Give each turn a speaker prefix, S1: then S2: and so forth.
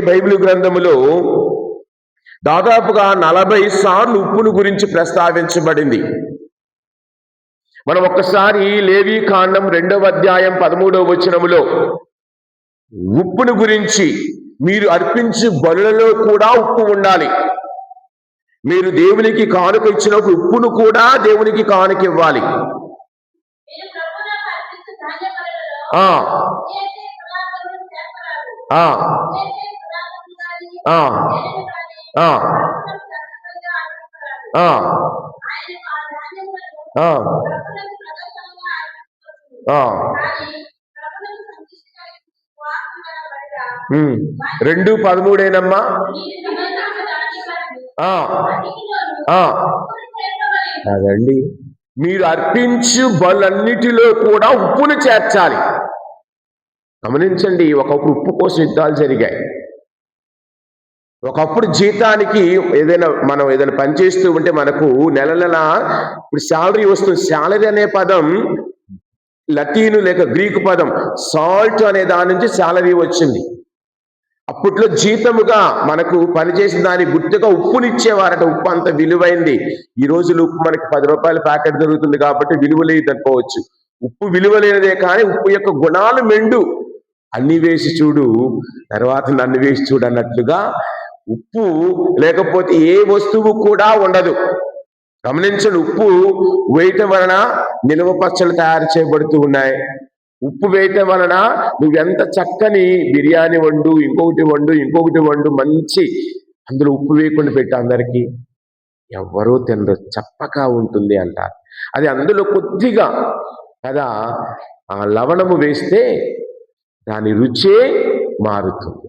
S1: Bible గ్రంథములో దాదాపుగా నలభై సార్లు ఉప్పును గురించి ప్రస్తావించబడింది. మనం ఒక్కసారి లేవీ కాండం రెండవ అధ్యాయం పదమూడవ వచనములో ఉప్పును గురించి మీరు అర్పించే బలులలో కూడా ఉప్పు ఉండాలి. మీరు దేవునికి కానుక ఇచ్చినప్పుడు ఉప్పును కూడా దేవునికి కానుక ఇవ్వాలి. ఆ. రెండు పదమూడేనమ్మా. అదండి. మీరు అర్పించు బలన్నిటిలో కూడా ఉప్పును చేర్చాలి. గమనించండి ఒకప్పుడు ఉప్పు కోసం యుద్ధాలు జరిగాయి. ఒకప్పుడు జీతానికి ఏదైనా మనం ఏదైనా పని చేస్తూ ఉంటే మనకు నెల నెల ఇప్పుడు శాలరీ వస్తుంది. శాలరీ అనే పదం లతీను లేక గ్రీకు పదం సాల్ట్ అనే దాని నుంచి శాలరీ వచ్చింది. అప్పట్లో జీతముగా మనకు పనిచేసిన దాని గుర్తుగా ఉప్పునిచ్చేవారట. ఉప్పు అంత విలువైంది. ఈ రోజులు ఉప్పు మనకి పది రూపాయల ప్యాకెట్ దొరుకుతుంది కాబట్టి విలువ లేదనుకోవచ్చు ఉప్పు విలువ లేనిదే కానీ ఉప్పు యొక్క గుణాలు మెండు. అన్ని వేసి చూడు తర్వాత నన్ను వేసి చూడు అన్నట్లుగా ఉప్పు లేకపోతే ఏ వస్తువు కూడా ఉండదు. గమనించండి ఉప్పు వేయటం వలన నిల్వ పచ్చళ్ళు తయారు చేయబడుతూ ఉన్నాయి. ఉప్పు వేయటం వలన నువ్వెంత చక్కని బిర్యానీ వండు ఇంకొకటి వండు ఇంకొకటి వండు మంచి అందులో ఉప్పు వేయకుండా పెట్టు అందరికీ. ఎవ్వరూ తినరు చప్పగా ఉంటుంది అంటారు. అది అందులో కొద్దిగా కదా ఆ లవణము వేస్తే దాని రుచే మారుతుంది.